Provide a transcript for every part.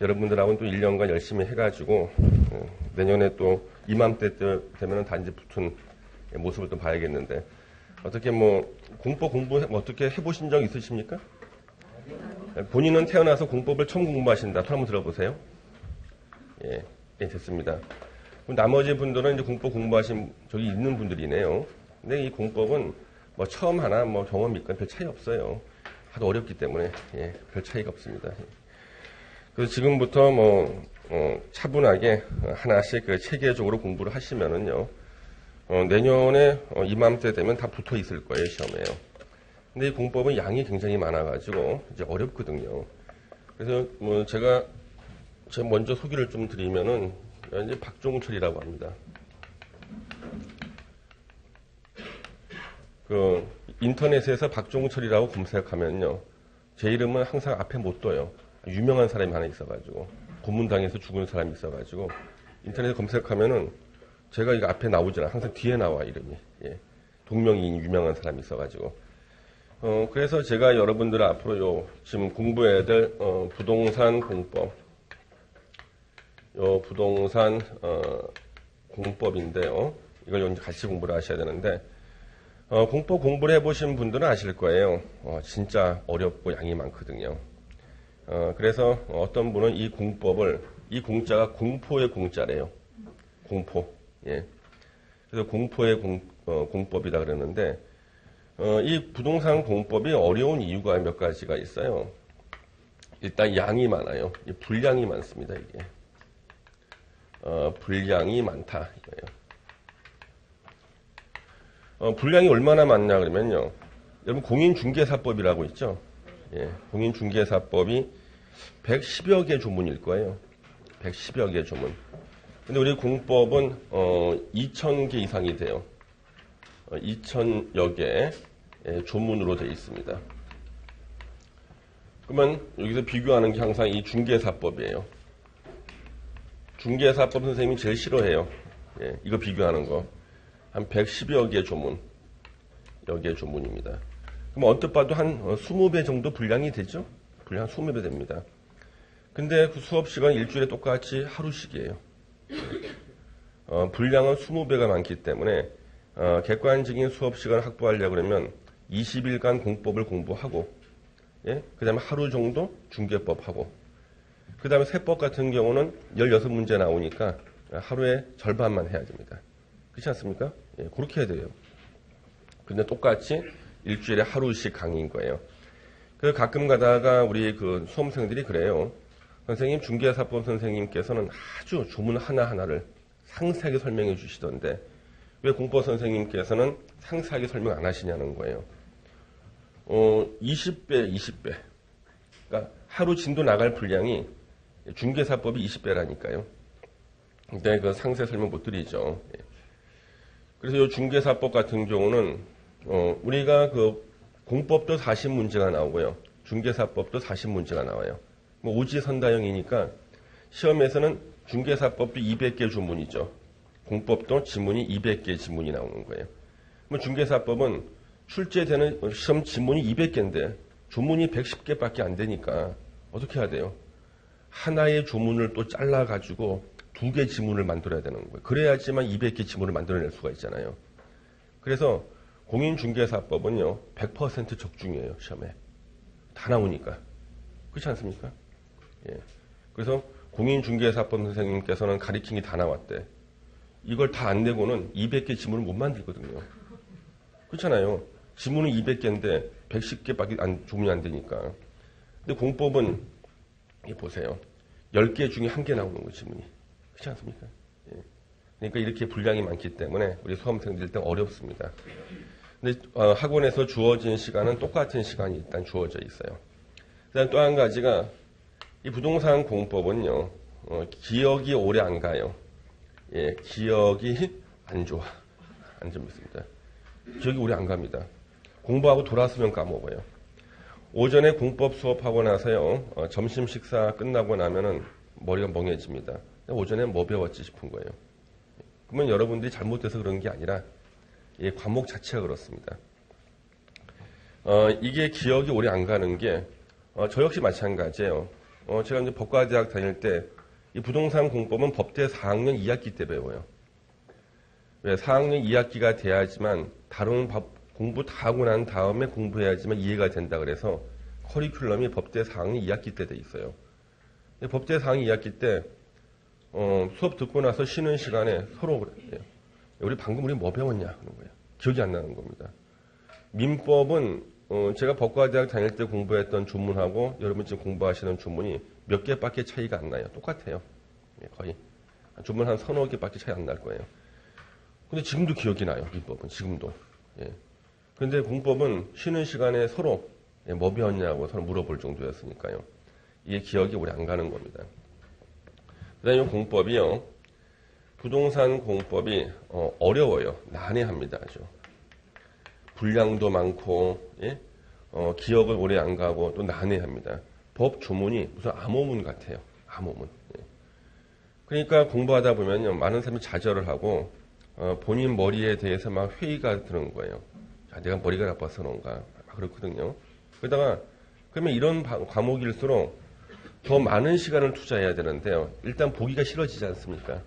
여러분들하고는 또 1년간 열심히 해가지고 어, 내년에 또 이맘때 때 되면은 단지 붙은 모습을 또 봐야겠는데 어떻게 뭐 공법 공부 어떻게 해보신 적 있으십니까? 본인은 태어나서 공법을 처음 공부하신다. 손 한번 들어보세요. 예, 예, 됐습니다. 나머지 분들은 이제 공법 공부하신 적이 있는 분들이네요. 근데 이 공법은 뭐 처음 하나 뭐 경험 있건 별 차이 없어요. 하도 어렵기 때문에 예, 별 차이가 없습니다. 그래서 지금부터 뭐 어, 차분하게 하나씩 그 체계적으로 공부를 하시면은요. 어, 내년에 어, 이맘때 되면 다 붙어 있을 거예요 시험에요. 근데 이 공법은 양이 굉장히 많아가지고 이제 어렵거든요. 그래서 뭐 제가 제가 먼저 소개를 좀 드리면은 이제 박종철이라고 합니다. 그 인터넷에서 박종철이라고 검색하면요, 제 이름은 항상 앞에 못 둬요. 유명한 사람이 하나 있어가지고 고문당해서 죽은 사람이 있어가지고 인터넷에 검색하면은 제가 이거 앞에 나오잖아. 항상 뒤에 나와 이름이. 예. 동명이인 유명한 사람이 있어가지고. 어, 그래서 제가 여러분들 앞으로 요, 지금 공부해야 될, 어, 부동산 공법. 요 부동산, 어, 공법인데요. 이걸 이제 같이 공부를 하셔야 되는데, 어, 공법 공부를 해보신 분들은 아실 거예요. 어, 진짜 어렵고 양이 많거든요. 어, 그래서 어떤 분은 이 공법을, 이 공자가 공포의 공자래요. 공포. 예. 그래서 공포의 공, 어, 공법이다 그러는데, 어, 이 부동산 공법이 어려운 이유가 몇 가지가 있어요. 일단 양이 많아요. 이 분량이 많습니다, 이게. 어, 분량이 많다, 이거예요. 어, 분량이 얼마나 많냐 그러면요. 여러분 공인중개사법이라고 있죠. 예, 공인중개사법이 110여 개 조문일 거예요. 110여 개 조문. 근데 우리 공법은 어, 2,000개 이상이 돼요. 어, 2,000여 개 예, 조문으로 되어 있습니다. 그러면 여기서 비교하는 게 항상 이 중개사법이에요. 중개사법 선생님이 제일 싫어해요. 예, 이거 비교하는 거. 한 110여 개 조문. 여기에 조문입니다. 그럼 언뜻 봐도 한 20배 정도 분량이 되죠? 분량 20배 됩니다. 근데 그 수업 시간 일주일에 똑같이 하루씩이에요. 어, 분량은 20배가 많기 때문에 어, 객관적인 수업 시간 확보하려고 그러면 20일간 공법을 공부하고 예? 그 다음에 하루 정도 중개법 하고 그 다음에 세법 같은 경우는 16문제 나오니까 하루에 절반만 해야 됩니다. 그렇지 않습니까? 예, 그렇게 해야 돼요. 근데 똑같이 일주일에 하루씩 강의인 거예요. 그 가끔 가다가 우리 그 수험생들이 그래요. 선생님, 중개사법 선생님께서는 아주 조문 하나하나를 상세하게 설명해 주시던데 왜 공법 선생님께서는 상세하게 설명 안 하시냐는 거예요. 어, 20배, 20배. 그러니까 하루 진도 나갈 분량이 중개사법이 20배라니까요. 근데 그 상세 설명 못 드리죠. 예. 그래서 이 중개사법 같은 경우는 어, 우리가 그 공법도 40문제가 나오고요. 중개사법도 40문제가 나와요. 뭐 오지선다형이니까 시험에서는 중개사법도 200개 주문이죠. 공법도 지문이 200개 지문이 나오는 거예요. 뭐 중개사법은 출제되는 시험 지문이 200개인데 조문이 110개밖에 안 되니까 어떻게 해야 돼요? 하나의 조문을 또 잘라가지고 두 개 지문을 만들어야 되는 거예요. 그래야지만 200개 지문을 만들어낼 수가 있잖아요. 그래서 공인중개사법은요, 100% 적중이에요, 시험에. 다 나오니까. 그렇지 않습니까? 예. 그래서 공인중개사법 선생님께서는 가리킴이 다 나왔대. 이걸 다 안 내고는 200개 지문을 못 만들거든요. 그렇잖아요. 지문은 200개인데 110개밖에 안, 조문이 안 되니까. 근데 공법은, 이 보세요. 10개 중에 한 개 나오는 거, 지문이. 그렇지 않습니까? 예. 그러니까 이렇게 분량이 많기 때문에 우리 수험생들 때 어렵습니다. 근데 어, 학원에서 주어진 시간은 똑같은 시간이 일단 주어져 있어요. 그다음 또 한 가지가 이 부동산 공법은요 어, 기억이 오래 안 가요. 예, 기억이 안 좋아, 안 좋습니다. 기억이 오래 안 갑니다. 공부하고 돌아서면 까먹어요. 오전에 공법 수업하고 나서요 어, 점심 식사 끝나고 나면은 머리가 멍해집니다. 오전에 뭐 배웠지 싶은 거예요. 그러면 여러분들이 잘못돼서 그런 게 아니라 이 과목 자체가 그렇습니다. 어, 이게 기억이 오래 안 가는 게, 어, 저 역시 마찬가지예요. 어, 제가 이제 법과대학 다닐 때 이 부동산 공법은 법대 4학년 2학기 때 배워요. 왜 4학년 2학기가 돼야지만 다른 법 공부 다 하고 난 다음에 공부해야지만 이해가 된다 그래서 커리큘럼이 법대 4학년 2학기 때 돼 있어요. 법대 4학년 2학기 때 어, 수업 듣고 나서 쉬는 시간에 서로 그래요. 우리 방금 우리 뭐 배웠냐 하는 거예요. 기억이 안 나는 겁니다. 민법은 어, 제가 법과대학 다닐 때 공부했던 주문하고 여러분 지금 공부하시는 주문이 몇 개밖에 차이가 안 나요. 똑같아요. 예, 거의 주문 한 서너 개밖에 차이 안 날 거예요. 근데 지금도 기억이 나요. 민법은 지금도. 예. 근데 공법은 쉬는 시간에 서로 예, 뭐 배웠냐고 서로 물어볼 정도였으니까요. 이게 기억이 오래 안 가는 겁니다. 그다음에 이 공법이요. 부동산 공법이 어, 어려워요. 난해합니다. 아주. 분량도 많고 예? 어, 기억을 오래 안 가고 또 난해합니다. 법 조문이 무슨 암호문 같아요. 암호문. 예. 그러니까 공부하다 보면요. 많은 사람이 좌절을 하고 어, 본인 머리에 대해서 막 회의가 드는 거예요. 자, 내가 머리가 나빠서 그런가. 막 그렇거든요. 그러다가 그러면 이런 바- 과목일수록 더 많은 시간을 투자해야 되는데요. 일단 보기가 싫어지지 않습니까?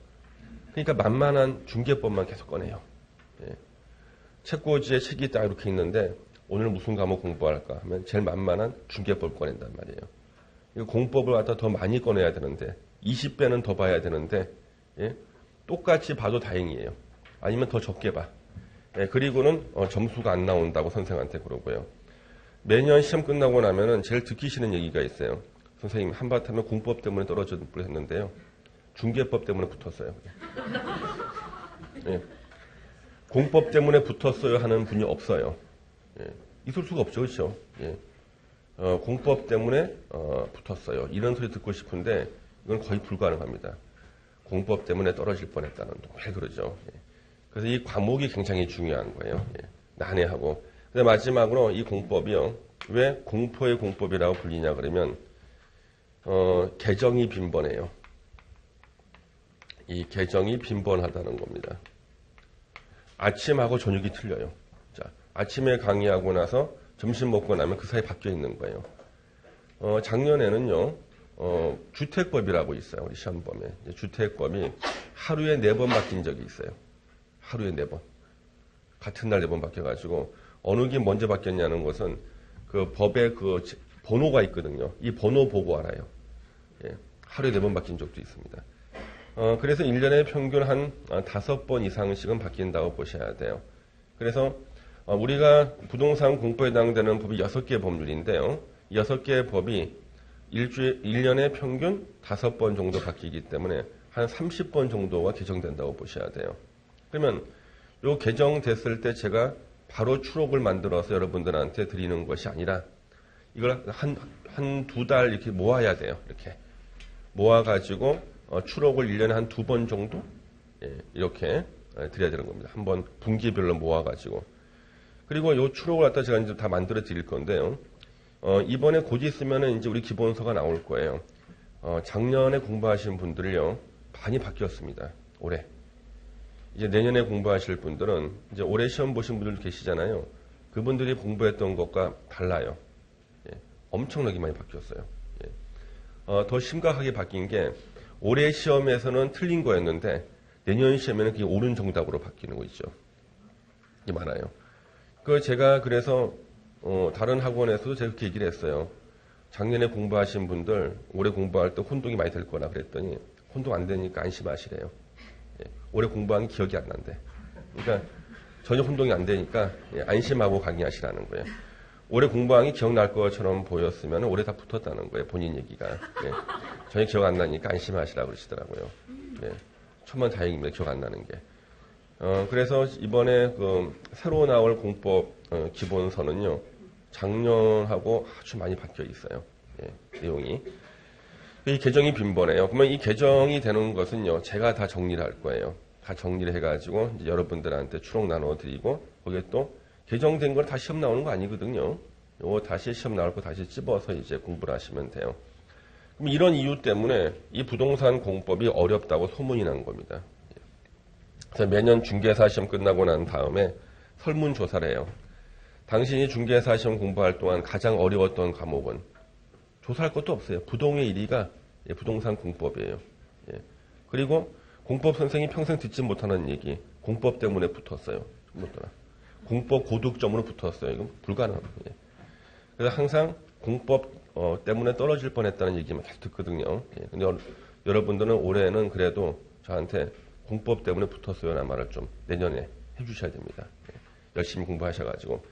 그러니까 만만한 중개법만 계속 꺼내요. 예. 책꽂이에 책이 딱 이렇게 있는데 오늘 무슨 과목 공부할까 하면 제일 만만한 중개법 꺼낸단 말이에요. 이거 공법을 갖다 더 많이 꺼내야 되는데 20배는 더 봐야 되는데 예? 똑같이 봐도 다행이에요. 아니면 더 적게 봐. 예, 그리고는 어, 점수가 안 나온다고 선생한테 그러고요. 매년 시험 끝나고 나면은 제일 듣기 싫은 얘기가 있어요. 선생님 한바탕에 공법 때문에 떨어져 버렸는데요. 중개법 때문에 붙었어요. 예. 공법 때문에 붙었어요 하는 분이 없어요. 예. 있을 수가 없죠, 그렇죠? 예. 어, 공법 때문에 어, 붙었어요. 이런 소리 듣고 싶은데 이건 거의 불가능합니다. 공법 때문에 떨어질 뻔했다는 왜 그러죠? 예. 그래서 이 과목이 굉장히 중요한 거예요. 예. 난해하고. 근데 마지막으로 이 공법이요. 왜 공포의 공법이라고 불리냐 그러면 어, 개정이 빈번해요. 이 개정이 빈번하다는 겁니다. 아침하고 저녁이 틀려요. 자, 아침에 강의하고 나서 점심 먹고 나면 그 사이 바뀌어 있는 거예요. 어, 작년에는요, 어, 주택법이라고 있어요. 우리 시험범에. 주택법이 하루에 네 번 바뀐 적이 있어요. 하루에 네 번. 같은 날 네 번 바뀌어가지고, 어느 게 먼저 바뀌었냐는 것은 그 법에 그 지- 번호가 있거든요. 이 번호 보고 알아요. 예, 하루에 네 번 바뀐 적도 있습니다. 어, 그래서 1년에 평균 한 어, 다섯 번 이상씩은 바뀐다고 보셔야 돼요. 그래서 어, 우리가 부동산 공포에 해당되는 법이 여섯 개 법률인데요. 여섯 개의 법이 일주일, 1년에 평균 다섯 번 정도 바뀌기 때문에 한 30번 정도가 개정된다고 보셔야 돼요. 그러면 요 개정됐을 때 제가 바로 추록을 만들어서 여러분들한테 드리는 것이 아니라 이걸 한, 한 두 달 이렇게 모아야 돼요. 이렇게. 모아 가지고 어, 추록을 1년에 한 두 번 정도 예, 이렇게 예, 드려야 되는 겁니다. 한번 분기별로 모아가지고 그리고 요 추록을 갖다 제가 이제 다 만들어 드릴 건데요. 어, 이번에 곧 있으면은 이제 우리 기본서가 나올 거예요. 어, 작년에 공부하신 분들요 많이 바뀌었습니다. 올해 이제 내년에 공부하실 분들은 이제 올해 시험 보신 분들 계시잖아요. 그분들이 공부했던 것과 달라요. 예, 엄청나게 많이 바뀌었어요. 예. 어, 더 심각하게 바뀐 게 올해 시험에서는 틀린 거였는데 내년 시험에는 그게 옳은 정답으로 바뀌는 거 있죠. 이게 많아요. 그 제가 그래서 어, 다른 학원에서도 제가 그렇게 얘기를 했어요. 작년에 공부하신 분들 올해 공부할 때 혼동이 많이 될 거라 그랬더니 혼동 안 되니까 안심하시래요. 예, 올해 공부한 게 기억이 안 난대. 그러니까 전혀 혼동이 안 되니까 예, 안심하고 강의하시라는 거예요. 올해 공부한 게 기억날 것처럼 보였으면 올해 다 붙었다는 거예요. 본인 얘기가. 예, 전혀 기억 안 나니까 안심하시라고 그러시더라고요. 예, 천만 다행입니다. 기억 안 나는 게. 어, 그래서 이번에 그 새로 나올 공법 어, 기본서는요. 작년하고 아주 많이 바뀌어 있어요. 예, 내용이. 이 개정이 빈번해요. 그러면 이 개정이 되는 것은요, 제가 다 정리를 할 거예요. 다 정리를 해가지고 여러분들한테 추록 나눠드리고 거기에 또 개정된 걸 다시 시험 나오는 거 아니거든요. 요거 다시 시험 나올 거 다시 찝어서 이제 공부를 하시면 돼요. 그럼 이런 이유 때문에 이 부동산 공법이 어렵다고 소문이 난 겁니다. 그래서 매년 중개사 시험 끝나고 난 다음에 설문조사를 해요. 당신이 중개사 시험 공부할 동안 가장 어려웠던 과목은 조사할 것도 없어요. 부동의 1위가 예, 부동산 공법이에요. 예. 그리고 공법 선생이 평생 듣지 못하는 얘기, 공법 때문에 붙었어요. 못 들어. 공법 고득점으로 붙었어요. 이건 불가능합니다. 예. 그래서 항상 공법 어, 때문에 떨어질 뻔했다는 얘기만 계속 듣거든요. 예. 근데 여, 여러분들은 올해는 그래도 저한테 공법 때문에 붙었어요라는 말을 좀 내년에 해주셔야 됩니다. 예. 열심히 공부하셔가지고